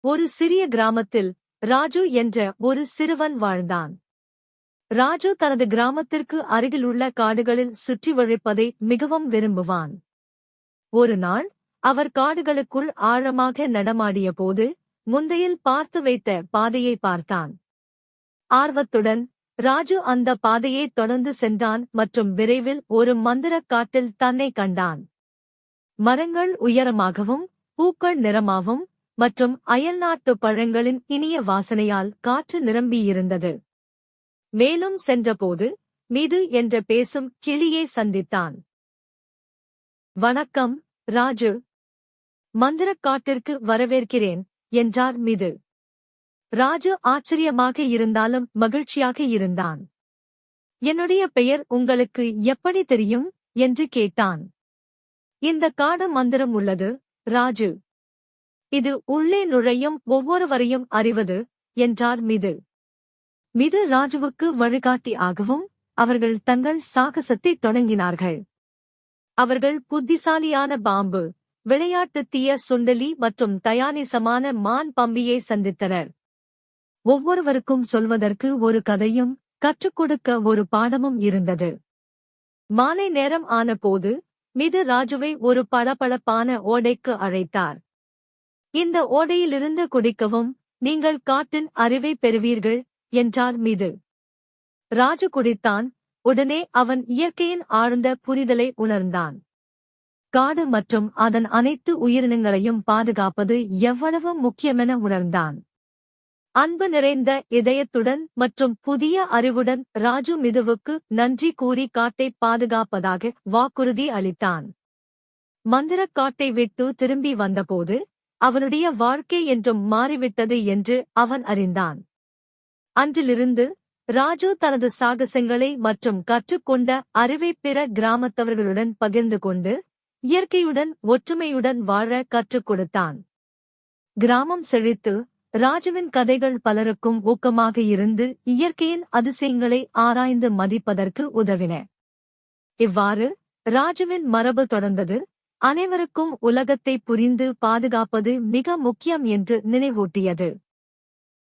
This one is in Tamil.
ஒரு சிறிய கிராமத்தில் ராஜு என்ற ஒரு சிறுவன் வாழ்ந்தான். ராஜு தனது கிராமத்திற்கு அருகிலுள்ள காடுகளில் சுற்றி வழிப்பதை மிகவும் விரும்புவான். ஒரு நாள் அவர் காடுகளுக்குள் ஆழமாக நடமாடிய போது முந்தையில் பார்த்து வைத்த பாதையை பார்த்தான். ஆர்வத்துடன் ராஜு அந்த பாதையை தொடர்ந்து சென்றான் மற்றும் விரைவில் ஒரு மந்திரக் காட்டில் தன்னை கண்டான். மரங்கள் உயரமாகவும் பூக்கள் நிறமாகவும் மற்றும் அயல்நாட்டு பழங்களின் இனிய வாசனையால் காற்று நிரம்பியிருந்தது. மேலும் சென்றபோது மிது என்ற பேசும் கிளியை சந்தித்தான். வணக்கம் ராஜு. மந்திரக் காட்டிற்கு வரவேற்கிறேன் என்றார் மிது. ராஜு ஆச்சரியமாக இருந்தாலும் மகிழ்ச்சியாக இருந்தான். என்னுடைய பெயர் உங்களுக்கு எப்படி தெரியும்? என்று கேட்டான். இந்த காடு மந்திரம் உள்ளது ராஜு. இது உள்ளே நுழையும் ஒவ்வொருவரையும் அறிவது என்றார் மிது. மிது ராஜுவுக்கு வழிகாட்டி ஆகவும் அவர்கள் தங்கள் சாகசத்தை தொடங்கினார்கள். அவர்கள் புத்திசாலியான பாம்பு விளையாட்டு தீய சுண்டலி மற்றும் தயானிசமான மான் பம்பியை சந்தித்தனர். ஒவ்வொருவருக்கும் சொல்வதற்கு ஒரு கதையும் கற்றுக் கொடுக்க ஒரு பாடமும் இருந்தது. மாலை நேரம் ஆனபோது மிது ராஜுவை ஒரு பளபளப்பான ஓடைக்கு அழைத்தார். இந்த ஓடையிலிருந்து குடிக்கவும் நீங்கள் காட்டின் அறிவை பெறுவீர்கள் என்றார் மீது. ராஜு குடித்தான் உடனே அவன் இயற்கையின் ஆழ்ந்த புரிதலை உணர்ந்தான். காடு மற்றும் அதன் அனைத்து உயிரினங்களையும் பாதுகாப்பது எவ்வளவு முக்கியமென உணர்ந்தான். அன்பு நிறைந்த இதயத்துடன் மற்றும் புதிய அறிவுடன் ராஜு மிதுவுக்கு நன்றி கூறி காட்டை பாதுகாப்பதாக வாக்குறுதி அளித்தான். மந்திரக் காட்டை விட்டு திரும்பி வந்தபோது அவனுடைய வாழ்க்கை என்றும் மாறிவிட்டது என்று அவன் அறிந்தான். அன்றிலிருந்து ராஜு தனது சாகசங்களை மற்றும் கற்றுக்கொண்ட அறிவை பிற கிராமத்தவர்களுடன் பகிர்ந்து கொண்டு இயற்கையுடன் ஒற்றுமையுடன் வாழ கற்றுக் கொடுத்தான். கிராமம் செழித்து ராஜுவின் கதைகள் பலருக்கும் ஊக்கமாக இருந்து இயற்கையின் அதிசயங்களை ஆராய்ந்து மதிப்பதற்கு உதவின. இவ்வாறு ராஜுவின் மரபு தொடர்ந்தது அனைவருக்கும் உலகத்தை புரிந்து பாதுகாப்பது மிக முக்கியம் என்று நினைவூட்டியது.